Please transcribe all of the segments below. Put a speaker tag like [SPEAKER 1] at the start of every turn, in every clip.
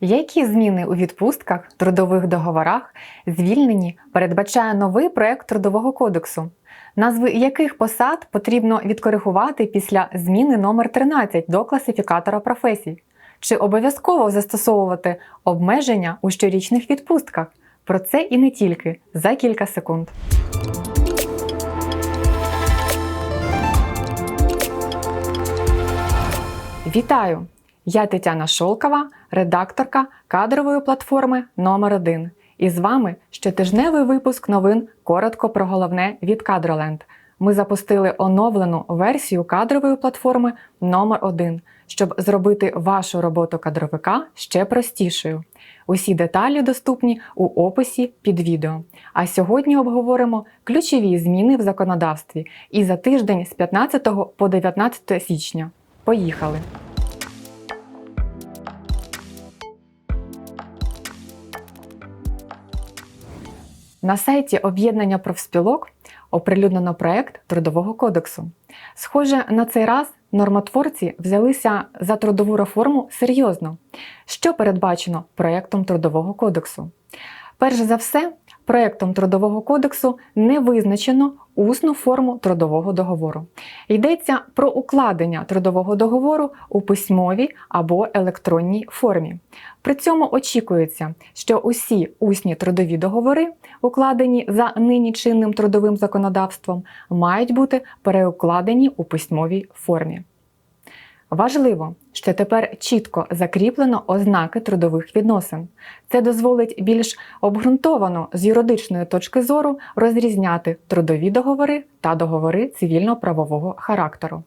[SPEAKER 1] Які зміни у відпустках, трудових договорах, звільненні передбачає новий проект Трудового кодексу? Назви яких посад потрібно відкоригувати після зміни номер 13 до класифікатора професій? Чи обов'язково застосовувати обмеження у щорічних відпустках? Про це і не тільки за кілька секунд. Вітаю! Я Тетяна Шолкова, редакторка кадрової платформи номер 1 І з вами щотижневий випуск новин коротко про головне від Кадроленд. Ми запустили оновлену версію кадрової платформи номер 1 щоб зробити вашу роботу кадровика ще простішою. Усі деталі доступні у описі під відео. А сьогодні обговоримо ключові зміни в законодавстві і за тиждень з 15 по 19 січня. Поїхали! На сайті об'єднання профспілок оприлюднено проект Трудового кодексу. Схоже, на цей раз нормотворці взялися за трудову реформу серйозно, що передбачено проектом Трудового кодексу. Перш за все, проектом Трудового кодексу не визначено усну форму трудового договору. Йдеться про укладення трудового договору у письмовій або електронній формі. При цьому очікується, що усі усні трудові договори, укладені за нині чинним трудовим законодавством, мають бути переукладені у письмовій формі. Важливо, що тепер чітко закріплено ознаки трудових відносин. Це дозволить більш обґрунтовано з юридичної точки зору розрізняти трудові договори та договори цивільно-правового характеру.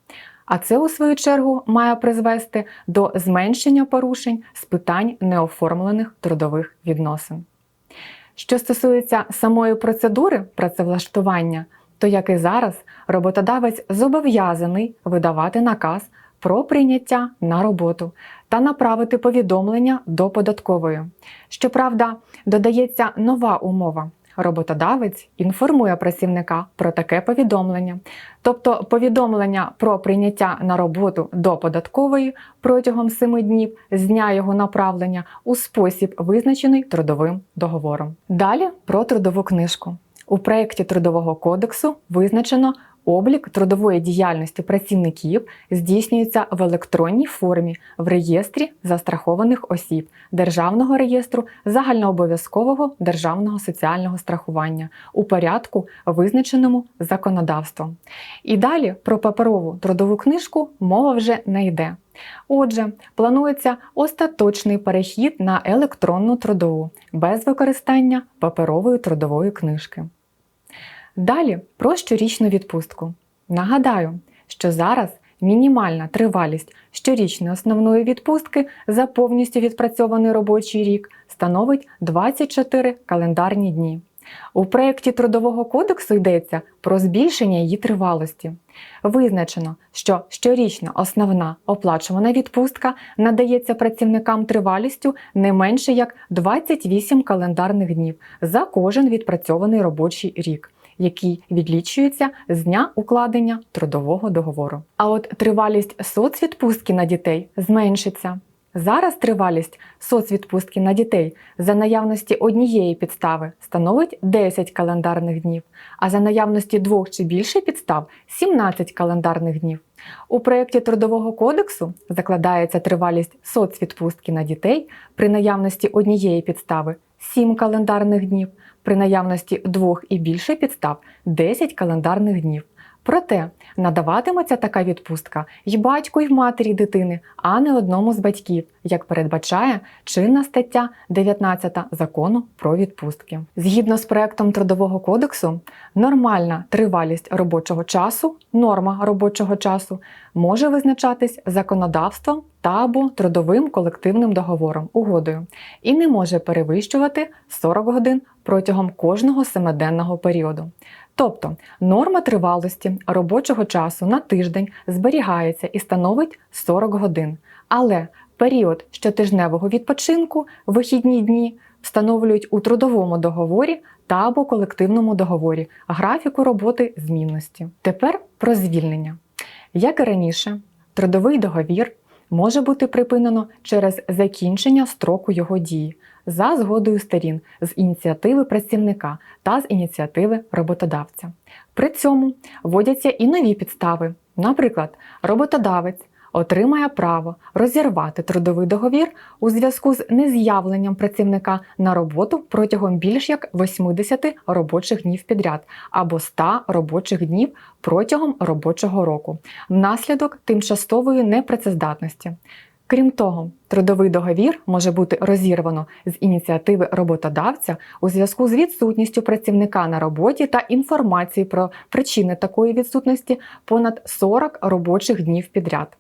[SPEAKER 1] А це, у свою чергу, має призвести до зменшення порушень з питань неоформлених трудових відносин. Що стосується самої процедури працевлаштування, то як і зараз, роботодавець зобов'язаний видавати наказ про прийняття на роботу та направити повідомлення до податкової. Щоправда, додається нова умова. Роботодавець інформує працівника про таке повідомлення, тобто повідомлення про прийняття на роботу до податкової протягом 7 днів з дня його направлення у спосіб, визначений трудовим договором. Далі про трудову книжку. У проєкті Трудового кодексу визначено Облік трудової діяльності працівників здійснюється в електронній формі в реєстрі застрахованих осіб Державного реєстру загальнообов'язкового державного соціального страхування у порядку, визначеному законодавством. І далі про паперову трудову книжку мова вже не йде. Отже, планується остаточний перехід на електронну трудову без використання паперової трудової книжки. Далі про щорічну відпустку. Нагадаю, що зараз мінімальна тривалість щорічної основної відпустки за повністю відпрацьований робочий рік становить 24 календарні дні. У проєкті Трудового кодексу йдеться про збільшення її тривалості. Визначено, що щорічна основна оплачувана відпустка надається працівникам тривалістю не менше як 28 календарних днів за кожен відпрацьований робочий рік який відлічується з дня укладення трудового договору. А от тривалість соцвідпустки на дітей зменшиться. Зараз тривалість соцвідпустки на дітей за наявності однієї підстави становить 10 календарних днів, а за наявності двох чи більше підстав 17 календарних днів. У проєкті Трудового кодексу закладається тривалість соцвідпустки на дітей при наявності однієї підстави 7 календарних днів, при наявності двох і більше підстав 10 календарних днів. Проте надаватиметься така відпустка й батьку, й матері дитини, а не одному з батьків, як передбачає чинна стаття 19 закону про відпустки. Згідно з проектом Трудового кодексу, нормальна тривалість робочого часу, норма робочого часу може визначатись законодавством та або трудовим колективним договором угодою і не може перевищувати 40 годин протягом кожного семиденного періоду. Тобто норма тривалості робочого часу на тиждень зберігається і становить 40 годин. Але період щотижневого відпочинку, вихідні дні встановлюють у трудовому договорі та або колективному договорі графіку роботи змінності. Тепер про звільнення. Як і раніше, трудовий договір може бути припинено через закінчення строку його дії за згодою сторін з ініціативи працівника та з ініціативи роботодавця. При цьому вводяться і нові підстави. Наприклад, роботодавець отримає право розірвати трудовий договір у зв'язку з нез'явленням працівника на роботу протягом більш як 80 робочих днів підряд або 100 робочих днів протягом робочого року внаслідок тимчасової непрацездатності. Крім того, трудовий договір може бути розірвано з ініціативи роботодавця у зв'язку з відсутністю працівника на роботі та інформації про причини такої відсутності понад 40 робочих днів підряд.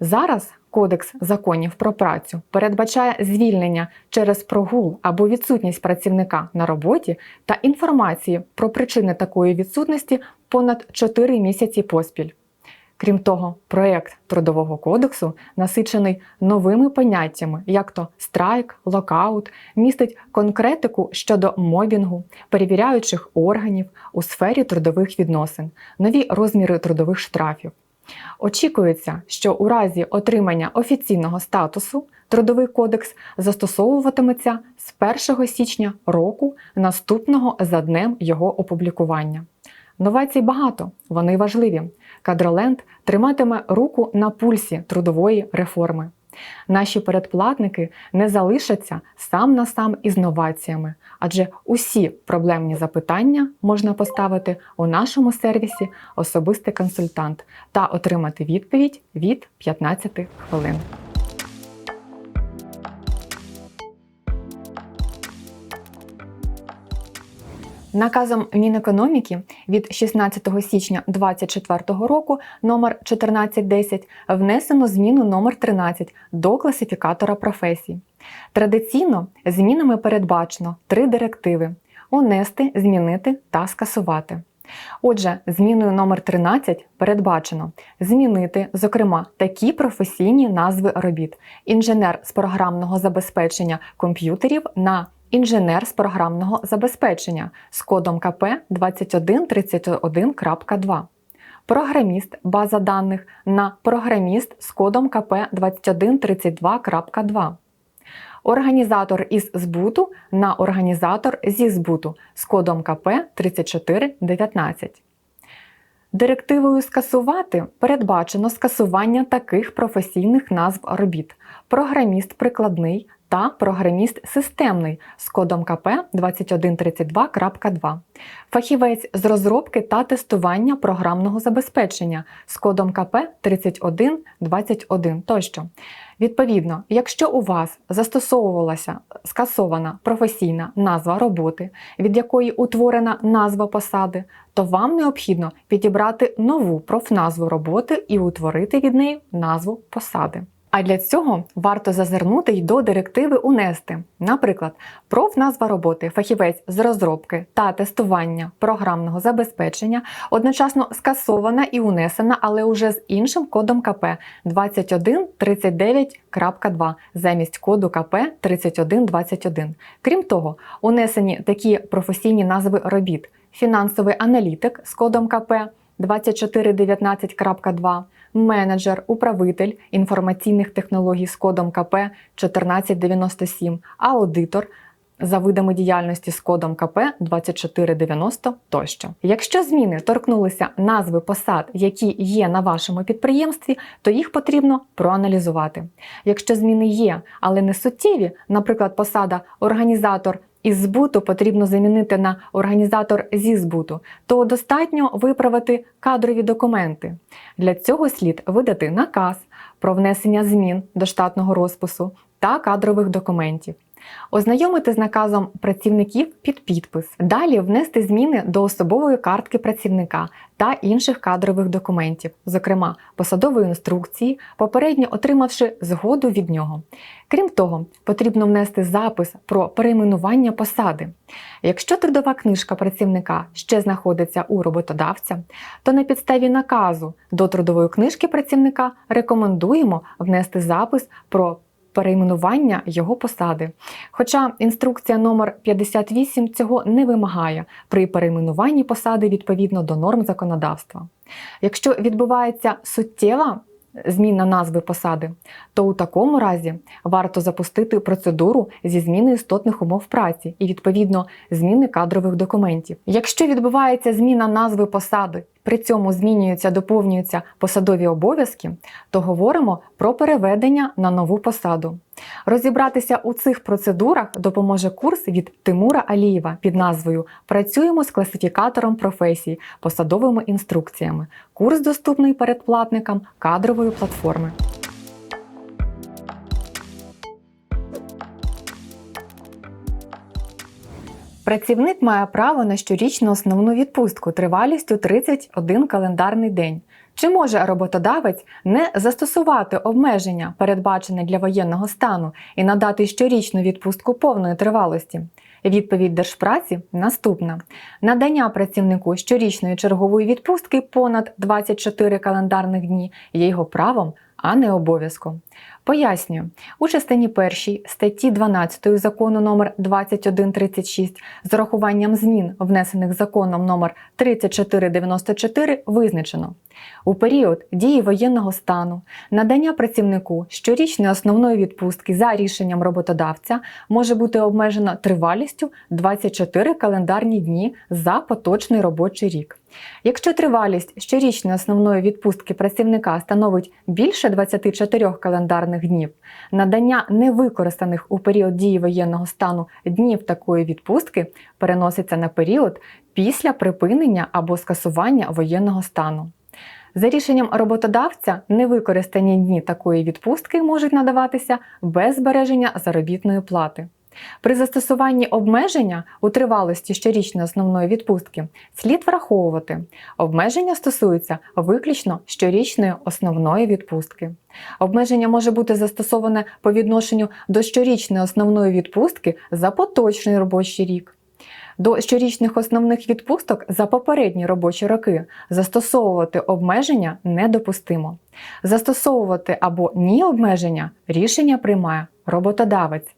[SPEAKER 1] Зараз Кодекс законів про працю передбачає звільнення через прогул або відсутність працівника на роботі та інформації про причини такої відсутності понад 4 місяці поспіль. Крім того, проєкт Трудового кодексу насичений новими поняттями, як то страйк, локаут, містить конкретику щодо мобінгу, перевіряючих органів у сфері трудових відносин, нові розміри трудових штрафів. Очікується, що у разі отримання офіційного статусу Трудовий кодекс застосовуватиметься з 1 січня року, наступного за днем його опублікування. Новацій багато, вони важливі. Кадроленд триматиме руку на пульсі трудової реформи. Наші передплатники не залишаться сам на сам із новаціями, адже усі проблемні запитання можна поставити у нашому сервісі Особистий консультант та отримати відповідь від 15 хвилин. Наказом Мінекономіки від 16 січня 2024 року номер 1410 внесено зміну номер 13 до класифікатора професій. Традиційно змінами передбачено три директиви: унести, змінити та скасувати. Отже, зміною номер 13 передбачено змінити, зокрема, такі професійні назви робіт: інженер з програмного забезпечення комп'ютерів на інженер з програмного забезпечення з кодом КП 2131.2. Програміст база даних на програміст з кодом КП 2132.2. Організатор із збуту на організатор зі збуту з кодом КП 3419. Директивою скасувати передбачено скасування таких професійних назв робіт: програміст прикладний та програміст системний з кодом КП 2132.2, фахівець з розробки та тестування програмного забезпечення з кодом КП 3121 тощо. Відповідно, якщо у вас застосовувалася скасована професійна назва роботи, від якої утворена назва посади, то вам необхідно підібрати нову профназву роботи і утворити від неї назву посади. А для цього варто зазирнути й до директиви унести, наприклад, профназва роботи, фахівець з розробки та тестування програмного забезпечення одночасно скасована і унесена, але уже з іншим кодом КП 2139.2 замість коду КП 3121. Крім того, унесені такі професійні назви робіт: фінансовий аналітик з кодом КП 2419.2 менеджер, управитель інформаційних технологій з кодом КП 1497, аудитор за видами діяльності з кодом КП 2490 тощо. Якщо зміни торкнулися назви посад, які є на вашому підприємстві, то їх потрібно проаналізувати. Якщо зміни є, але не суттєві, наприклад, посада організатор із збуту потрібно замінити на організатор зі збуту, то достатньо виправити кадрові документи. Для цього слід видати наказ про внесення змін до штатного розпису та кадрових документів. Ознайомити з наказом працівників під підпис, далі внести зміни до особової картки працівника та інших кадрових документів, зокрема посадової інструкції, попередньо отримавши згоду від нього. Крім того, потрібно внести запис про перейменування посади. Якщо трудова книжка працівника ще знаходиться у роботодавця, то на підставі наказу до трудової книжки працівника рекомендуємо внести запис про перейменування його посади. Хоча інструкція номер 58 цього не вимагає при перейменуванні посади відповідно до норм законодавства. Якщо відбувається суттєва зміна назви посади, то у такому разі варто запустити процедуру зі зміни істотних умов праці і відповідно зміни кадрових документів. Якщо відбувається зміна назви посади, при цьому змінюються, доповнюються посадові обов'язки, то говоримо про переведення на нову посаду. Розібратися у цих процедурах допоможе курс від Тимура Алієва під назвою Працюємо з класифікатором професій, посадовими інструкціями. Курс доступний передплатникам кадрової платформи. Працівник має право на щорічну основну відпустку тривалістю 31 календарний день. Чи може роботодавець не застосувати обмеження, передбачене для воєнного стану, і надати щорічну відпустку повної тривалості? Відповідь Держпраці наступна: надання працівнику щорічної чергової відпустки понад 24 календарних дні є його правом, а не обов'язком. Пояснюю, у частині 1 статті 12 закону номер 2136 з урахуванням змін, внесених законом номер 3494, визначено. У період дії воєнного стану надання працівнику щорічної основної відпустки за рішенням роботодавця може бути обмежено тривалістю 24 календарні дні за поточний робочий рік. Якщо тривалість щорічної основної відпустки працівника становить більше 24 календарних днів, надання невикористаних у період дії воєнного стану днів такої відпустки переноситься на період після припинення або скасування воєнного стану. За рішенням роботодавця, невикористані дні такої відпустки можуть надаватися без збереження заробітної плати. При застосуванні обмеження у тривалості щорічної основної відпустки слід враховувати, обмеження стосуються виключно щорічної основної відпустки. Обмеження може бути застосоване по відношенню до щорічної основної відпустки за поточний робочий рік. До щорічних основних відпусток за попередні робочі роки застосовувати обмеження недопустимо. Застосовувати або ні обмеження рішення приймає роботодавець.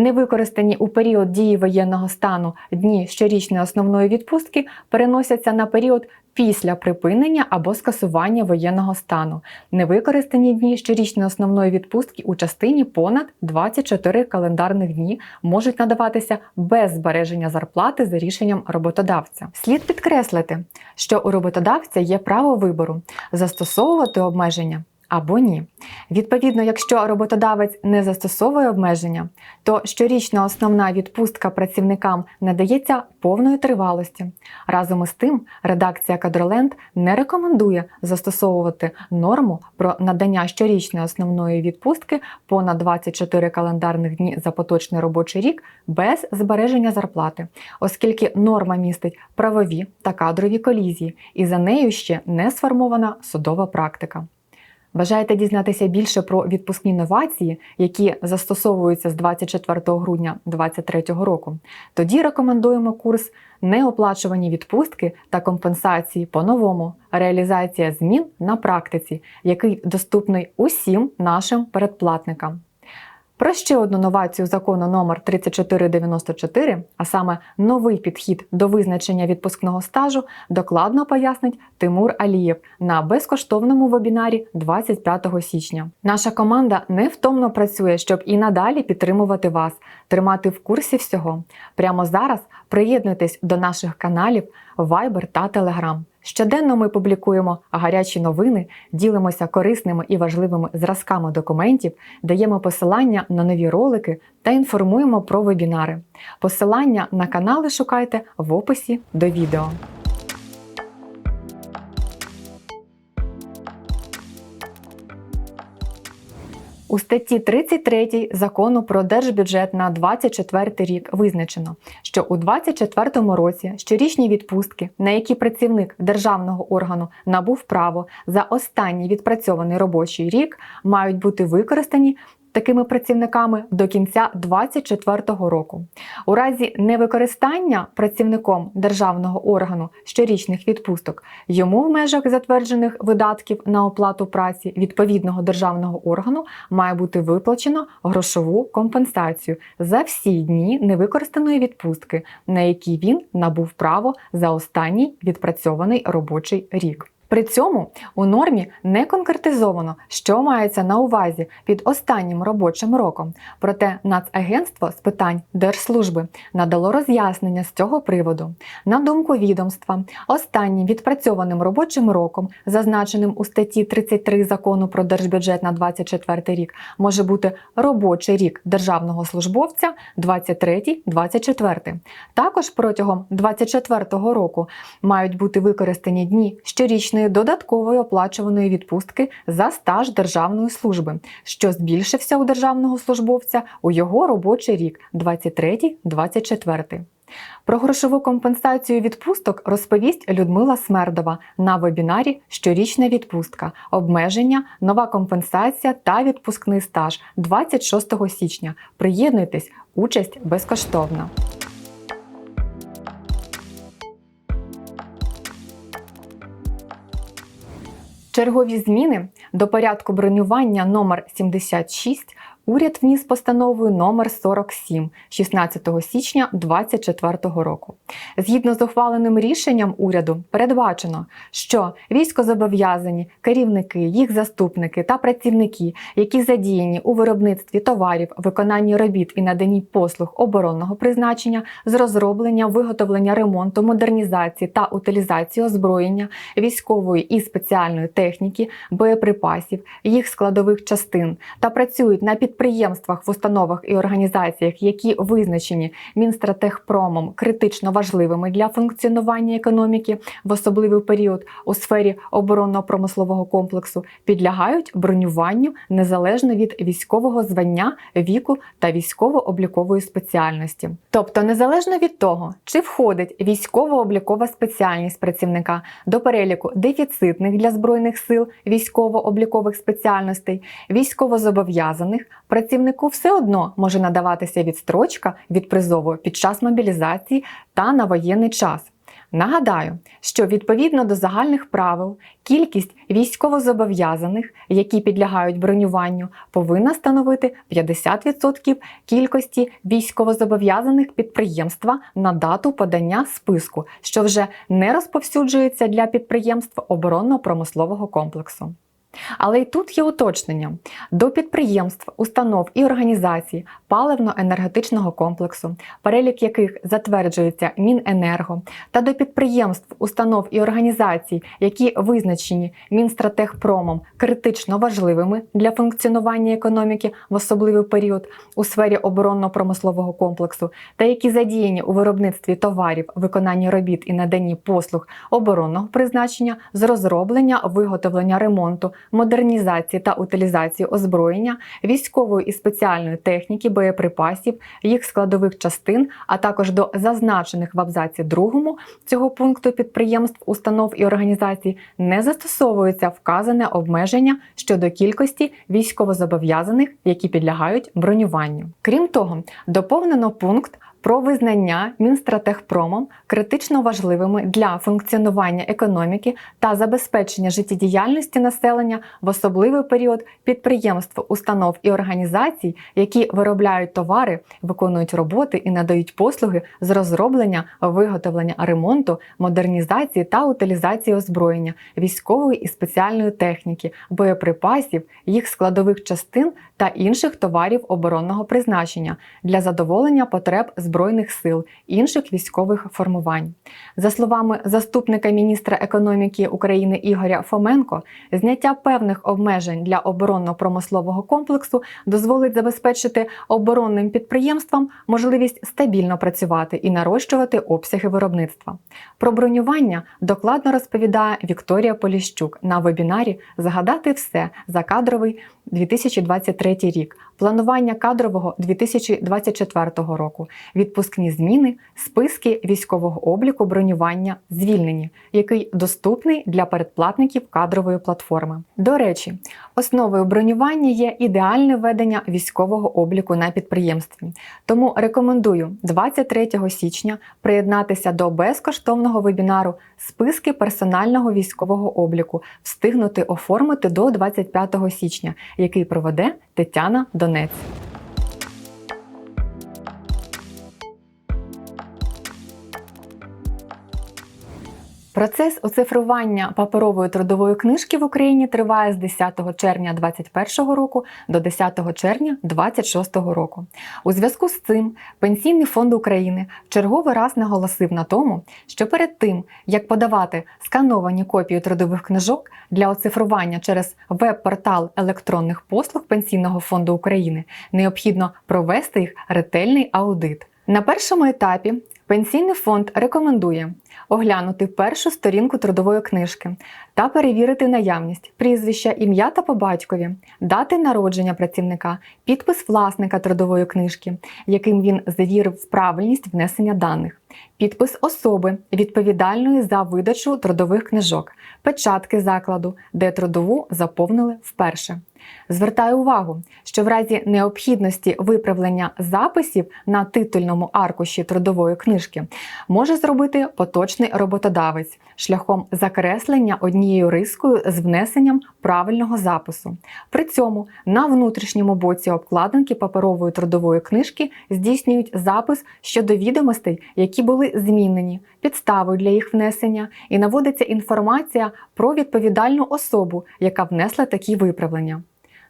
[SPEAKER 1] Невикористані у період дії воєнного стану дні щорічної основної відпустки переносяться на період після припинення або скасування воєнного стану. Невикористані дні щорічної основної відпустки у частині понад 24 календарних дні можуть надаватися без збереження зарплати за рішенням роботодавця. Слід підкреслити, що у роботодавця є право вибору застосовувати обмеження або ні. Відповідно, якщо роботодавець не застосовує обмеження, то щорічна основна відпустка працівникам надається повної тривалості. Разом із тим, редакція Кадроленд не рекомендує застосовувати норму про надання щорічної основної відпустки понад 24 календарних дні за поточний робочий рік без збереження зарплати, оскільки норма містить правові та кадрові колізії, і за нею ще не сформована судова практика. Бажаєте дізнатися більше про відпускні новації, які застосовуються з 24 грудня 2023 року? Тоді рекомендуємо курс Неоплачувані відпустки та компенсації по-новому. Реалізація змін на практиці, який доступний усім нашим передплатникам. Про ще одну новацію закону номер 3494, а саме новий підхід до визначення відпускного стажу, докладно пояснить Тимур Алієв на безкоштовному вебінарі 25 січня. Наша команда невтомно працює, щоб і надалі підтримувати вас, тримати в курсі всього. Прямо зараз приєднуйтесь до наших каналів Viber та Telegram. Щоденно ми публікуємо гарячі новини, ділимося корисними і важливими зразками документів, даємо посилання на нові ролики та інформуємо про вебінари. Посилання на канали шукайте в описі до відео. У статті 33 закону про держбюджет на 24 рік визначено, що у 2024 році щорічні відпустки, на які працівник державного органу набув право за останній відпрацьований робочий рік, мають бути використані такими працівниками до кінця 2024 року. У разі невикористання працівником державного органу щорічних відпусток йому в межах затверджених видатків на оплату праці відповідного державного органу має бути виплачено грошову компенсацію за всі дні невикористаної відпустки, на які він набув право за останній відпрацьований робочий рік. При цьому у нормі не конкретизовано, що мається на увазі під останнім робочим роком. Проте Нацагентство з питань держслужби надало роз'яснення з цього приводу. На думку відомства, останнім відпрацьованим робочим роком, зазначеним у статті 33 закону про держбюджет на 24 рік, може бути робочий рік державного службовця 23-24. Також протягом 24 року мають бути використані дні щорічної додаткової оплачуваної відпустки за стаж державної служби, що збільшився у державного службовця у його робочий рік 23-24. Про грошову компенсацію відпусток розповість Людмила Смердова на вебінарі Щорічна відпустка, обмеження, нова компенсація та відпускний стаж 26 січня. Приєднуйтесь, участь безкоштовна. Чергові зміни до порядку бронювання номер 76 уряд вніс постановою номер 47 16 січня 2024 року. Згідно з ухваленим рішенням уряду, передбачено, що військозобов'язані, керівники, їх заступники та працівники, які задіяні у виробництві товарів, виконанні робіт і наданні послуг оборонного призначення з розроблення, виготовлення ремонту, модернізації та утилізації озброєння, військової і спеціальної техніки, боєприпасів, їх складових частин та працюють на підприємствах, в установах і організаціях, які визначені Мінстратегпромом критично важливими для функціонування економіки в особливий період у сфері оборонно-промислового комплексу, підлягають бронюванню незалежно від військового звання, віку та військово-облікової спеціальності. Тобто, незалежно від того, чи входить військово-облікова спеціальність працівника до переліку дефіцитних для збройних сил військово-облікових спеціальностей, військовозобов'язаних, працівнику все одно може надаватися відстрочка від призову під час мобілізації та на воєнний час. Нагадаю, що відповідно до загальних правил кількість військовозобов'язаних, які підлягають бронюванню, повинна становити 50% кількості військовозобов'язаних підприємства на дату подання списку, що вже не розповсюджується для підприємств оборонно-промислового комплексу. Але й тут є уточнення. До підприємств, установ і організацій паливно-енергетичного комплексу, перелік яких затверджується Міненерго, та до підприємств, установ і організацій, які визначені Мінстратегпромом критично важливими для функціонування економіки в особливий період у сфері оборонно-промислового комплексу, та які задіяні у виробництві товарів, виконанні робіт і наданні послуг оборонного призначення з розроблення, виготовлення ремонту модернізації та утилізації озброєння, військової і спеціальної техніки, боєприпасів, їх складових частин, а також до зазначених в абзаці 2 цього пункту підприємств, установ і організацій не застосовується вказане обмеження щодо кількості військовозобов'язаних, які підлягають бронюванню. Крім того, доповнено пункт про визнання Мінстратегпромом критично важливими для функціонування економіки та забезпечення життєдіяльності населення в особливий період підприємств, установ і організацій, які виробляють товари, виконують роботи і надають послуги з розроблення, виготовлення ремонту, модернізації та утилізації озброєння, військової і спеціальної техніки, боєприпасів, їх складових частин та інших товарів оборонного призначення для задоволення потреб Збройних сил інших військових формувань. За словами заступника міністра економіки України Ігоря Фоменко, зняття певних обмежень для оборонно-промислового комплексу дозволить забезпечити оборонним підприємствам можливість стабільно працювати і нарощувати обсяги виробництва. Про бронювання докладно розповідає Вікторія Поліщук на вебінарі Згадати все за кадровий 2023 рік, планування кадрового 2024 року, відпускні зміни, списки військового обліку бронювання звільнені, який доступний для передплатників кадрової платформи. До речі, основою бронювання є ідеальне ведення військового обліку на підприємстві. Тому рекомендую 23 січня приєднатися до безкоштовного вебінару Списки персонального військового обліку, встигнути оформити до 25 січня, який проведе Тетяна Донець. Процес оцифрування паперової трудової книжки в Україні триває з 10 червня 2021 року до 10 червня 2026 року. У зв'язку з цим Пенсійний фонд України в черговий раз наголосив на тому, що перед тим як подавати скановані копії трудових книжок для оцифрування через веб-портал електронних послуг Пенсійного фонду України, необхідно провести їх ретельний аудит. На першому етапі Пенсійний фонд рекомендує оглянути першу сторінку трудової книжки та перевірити наявність прізвища, ім'я та по батькові, дати народження працівника, підпис власника трудової книжки, яким він завірив правильність внесення даних, підпис особи, відповідальної за видачу трудових книжок, печатки закладу, де трудову заповнили вперше. Звертаю увагу, що в разі необхідності виправлення записів на титульному аркуші трудової книжки може зробити поточний роботодавець шляхом закреслення однією рискою з внесенням правильного запису. При цьому на внутрішньому боці обкладинки паперової трудової книжки здійснюють запис щодо відомостей, які були змінені, підставою для їх внесення, і наводиться інформація про відповідальну особу, яка внесла такі виправлення.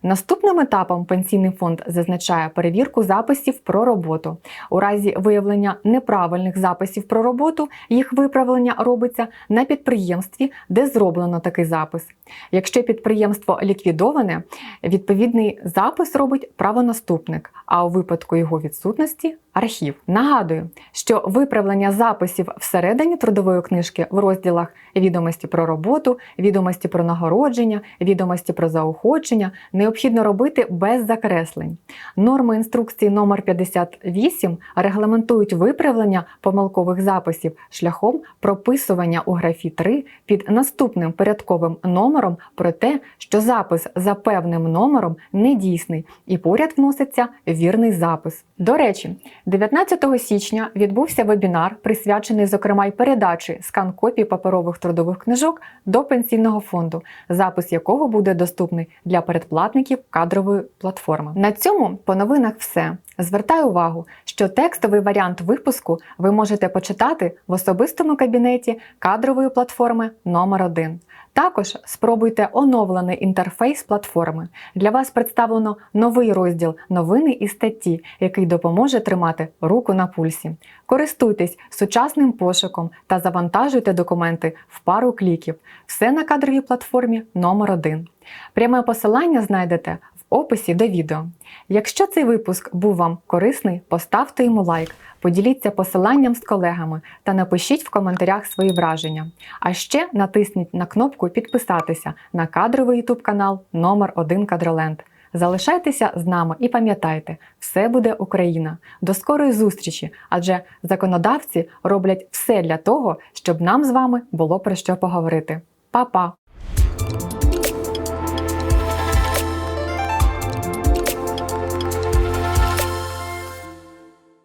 [SPEAKER 1] Наступним етапом пенсійний фонд зазначає перевірку записів про роботу. У разі виявлення неправильних записів про роботу їх виправлення робиться на підприємстві, де зроблено такий запис. Якщо підприємство ліквідоване, відповідний запис робить правонаступник, а у випадку його відсутності архів. Нагадую, що виправлення записів всередині трудової книжки в розділах відомості про роботу, відомості про нагородження, відомості про заохочення необхідно робити без закреслень. Норми інструкції номер 58 регламентують виправлення помилкових записів шляхом прописування у графі 3 під наступним порядковим номером про те, що запис за певним номером недійсний і поряд вноситься вірний запис. До речі, 19 січня відбувся вебінар, присвячений, зокрема, й передачі скан копій паперових трудових книжок до пенсійного фонду, запис якого буде доступний для передплатників кадрової платформи. На цьому по новинах все. Звертаю увагу, що текстовий варіант випуску ви можете почитати в особистому кабінеті кадрової платформи номер 1 Також спробуйте оновлений інтерфейс платформи. Для вас представлено новий розділ новини і статті, який допоможе тримати руку на пульсі. Користуйтесь сучасним пошуком та завантажуйте документи в пару кліків. Все на кадровій платформі номер 1 Пряме посилання знайдете описі до відео. Якщо цей випуск був вам корисний, поставте йому лайк, поділіться посиланням з колегами та напишіть в коментарях свої враження. А ще натисніть на кнопку Підписатися на кадровий YouTube канал номер 1 Кадроленд. Залишайтеся з нами і пам'ятайте, все буде Україна. До скорої зустрічі, адже законодавці роблять все для того, щоб нам з вами було про що поговорити. Па-па!